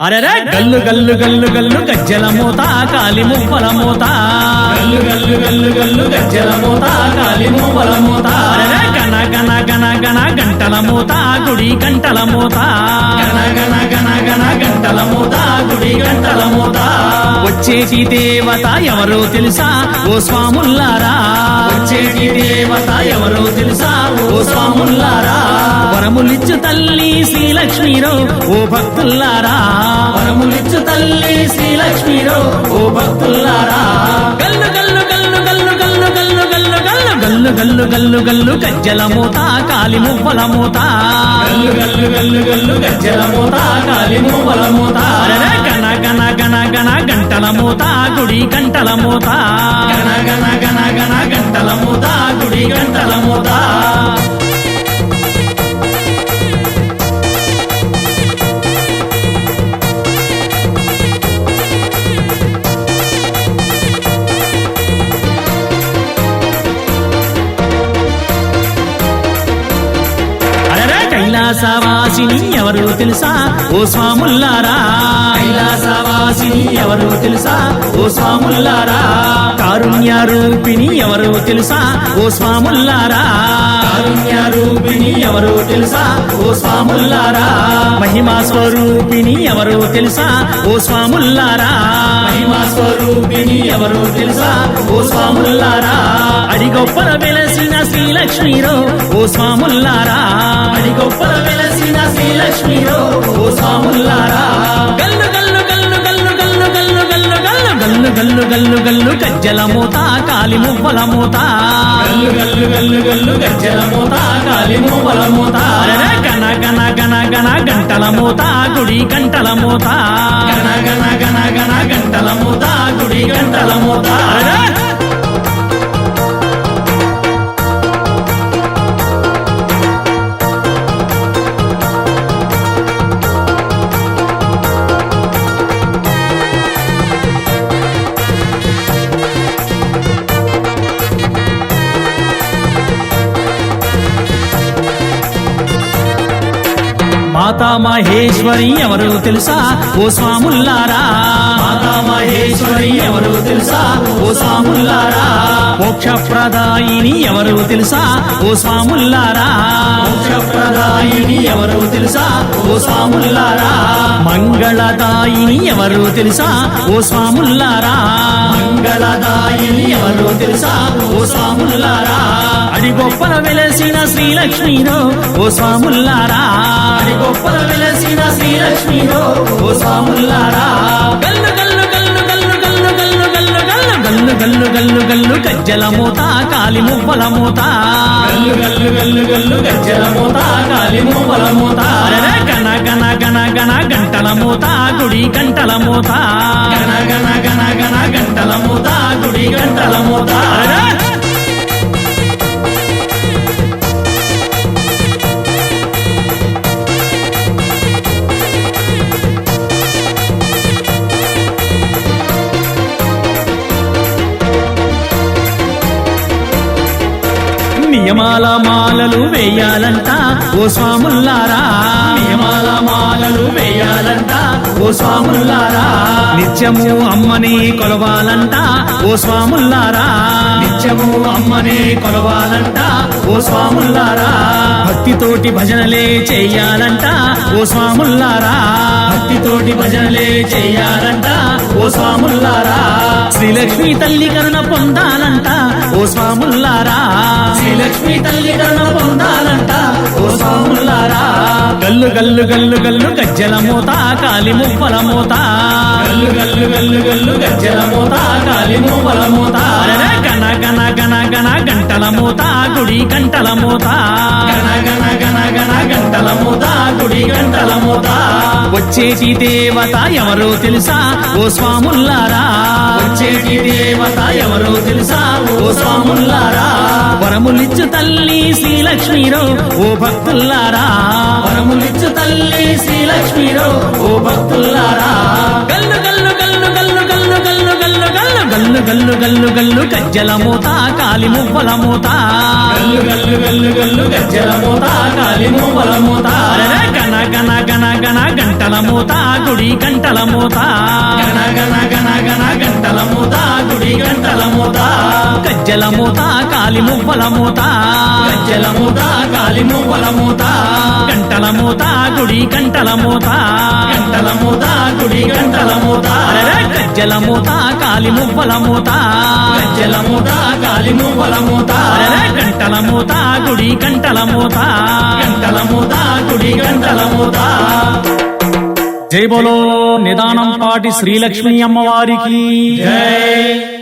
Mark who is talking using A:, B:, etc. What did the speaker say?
A: అరెరే గల్లు గల్లు గల్లు గల్లు గజ్జల మూత కాలి మువ్వల మూత.
B: గల్లు గల్లు గల్లు గల్లు గజ్జల మూత కాలి మూవల మూత.
A: అరెరే గణ గణ గణ గణ గంటల మూత గుడి గంటల మూత.
B: గణ గణ గణ గణ గంటల మూత గుడి గంటల మూత.
A: వచ్చేటి దేవత ఎవరో తెలుసా? ఓ స్వాముల్లారా.
B: వచ్చేటి దేవత ఎవరో తెలుసా? ఓ స్వాముల్లారా.
A: వరములిచ్చు తల్లి శ్రీలక్ష్మీరో ఓ భక్తుల్లారా
B: వరములిచ్చు తల్లి శ్రీలక్ష్మీరో ఓ భక్తుల్లారా
A: గల్లు గల్లు గల్లు గల్లు గల్లు గల్లు గల్లు గల్లు గల్లు గల్లు గల్లు గల్లు గజ్జల మూత కాలి మువ్వల మూత
B: గల్లు గల్లు గల్లు గల్లు గజ్జల మూత కాలి మువ్వల మూత
A: గణ గణ గణ గణ గంటల మూత గుడి గంటల మూత
B: గణ గణ గణ గణ గంటల మూత గుడి
A: కైలాసవాసిని ఎవరు తెలుసా? ఓ స్వాముల్లారా.
B: కైలాసవాసిని ఎవరు తెలుసా? ఓ స్వాముల్లారా.
A: కారుణ్య రూపిణి ఎవరు తెలుసా? ఓ స్వాముల్లారా.
B: కారుణ్య రూపిణి ఎవరు తెలుసా? ఓ స్వాముల్లారా.
A: మహిమా స్వరూపిణి ఎవరు తెలుసా? ఓ స్వాముల్లారా.
B: మహిమా స్వరూపిణి ఎవరు తెలుసా? ఓ స్వాముల్లారా.
A: అడిగొప్పల వెలసిన శ్రీలక్ష్మీరో ఓ స్వాముల్లారా
B: గొప్పల వెలసిన శ్రీలక్ష్మిరో ఓ స్వాముల్లారా
A: గల్లు గల్లు గల్లు గల్లు గల్లు గల్లు గల్లు గల్లు గల్లు గల్లు గల్లు గల్లు గజ్జల మూత కాలి మువ్వల మూత
B: గల్లు గల్లు గల్లు గల్లు గజ్జల మూత కాలి మూవల మూత
A: గణ గణ గణ గణ గంటల మూత గుడి గంటల మూత
B: గణ గణ గణ గణ గంటల మూత గుడి గంటల మూత
A: అరెరే! మాతా మహేశ్వరి ఎవరు తెలుసా? ఓ స్వాముల్లారా.
B: మాతా మహేశ్వరి ఎవరు తెలుసా? ఓ స్వాముల్లారా.
A: మోక్షప్రదాయిని ఎవరు తెలుసా? ఓ స్వాముల్లారా.
B: మోక్షప్రదాయిని ఎవరు తెలుసా? ఓ స్వాముల్లారా.
A: మంగళదాయిని ఎవరు తెలుసా? ఓ స్వాముల్లారా.
B: మంగళదాయిని ఎవరు తెలుసా? ఓ స్వాముల్లారా.
A: అడి గొప్పల వెలసిన శ్రీలక్ష్మీరో ఓ స్వాముల్లారా.
B: గొప్పల వెలసిన శ్రీలక్ష్మిరో ఓ స్వాముల్లారా
A: గల్లు గల్లు గల్లు గల్లు గల్లు గల్లు గల్లు గల్లు గల్లు గల్లు గల్లు గల్లు గజ్జల మూత కాలి మువ్వల మూత
B: గల్లు గల్లు గల్లు గల్లు గజ్జల మూత కాలి మూవల మూత
A: గణ గణ గణ గణ గంటల మూత గుడి గంటల మూత
B: గణ గణ గణ గణ గంటల మూత గుడి గంటల మూత
A: నియమాల మాలలు వేయాలంట. ఓ స్వాముల్లారా
B: నియమాల మాలలు వేయాలంట. ఓ స్వాముల్లారా
A: నిత్యము అమ్మని కొలవాలంట. ఓ స్వాముల్లారా
B: నిత్యము అమ్మని కొలవాలంట. ఓ స్వాముల్లారా
A: భక్తితోటి భజనలే చెయ్యాలంట ఓ స్వాముల్లారా
B: భక్తితోటి భజనలే చెయ్యాలంట ఓ స్వాముల్లారా
A: శ్రీలక్ష్మి తల్లి కరుణ పొందాలంట ఓ స్వాముల్లారా
B: శ్రీలక్ష్మి తల్లి కరుణ పొందాలంట ఓ స్వాముల్లారా
A: గల్లు గల్లు గల్లు గల్లు గజ్జల మూత కాలి ముప్పల మూత.
B: గల్లు గల్లు గల్లు గల్లు గజ్జల మూత కాలి ముప్పల మూత.
A: గణ గణ గణ గంటల మూత గుడి గంటల మూత.
B: గణ గణ గణ గణ గంటల మూత గుడి గంటల మూత.
A: వచ్చేటి దేవత ఎవరో తెలుసా? ఓ స్వాముల్లారా.
B: వచ్చేటి దేవత ఎవరో తెలుసా? ఓ స్వాముల్లారా.
A: వరములిచ్చు తల్లి శ్రీలక్ష్మీరో ఓ భక్తుల్లారా.
B: వరములిచ్చు తల్లి శ్రీలక్ష్మిరో ఓ భక్తుల్లారా.
A: గల్లు గల్లు గల్లు గల్లు గజ్జల మూత కాలి మువ్వల మూత.
B: గల్లు గల్లు గల్లు గల్లు గజ్జల మూత కాలి మూవల మూత.
A: గణ గణ గణ గంటల గంటల మూత గుడి గంటల మూత. గజ్జల మూత కాలి మువ్వల మూత.
B: గజ్జల మూత కాలి మువ్వల మూత.
A: గంటల మూత గుడి గంటల మూత.
B: గంటల మూత గుడి గంటల మూత!
A: గజ్జల మూత కాలి మువ్వల మూత.
B: గజ్జల మూత కాలి మువ్వల మూత!
A: గంటల మూత గుడి గంటల మూత.
B: గంటల మూత గుడి గంటల మూత.
A: జై బోలో నిదానం పాటి శ్రీలక్ష్మి అమ్మవారికి.
B: జై.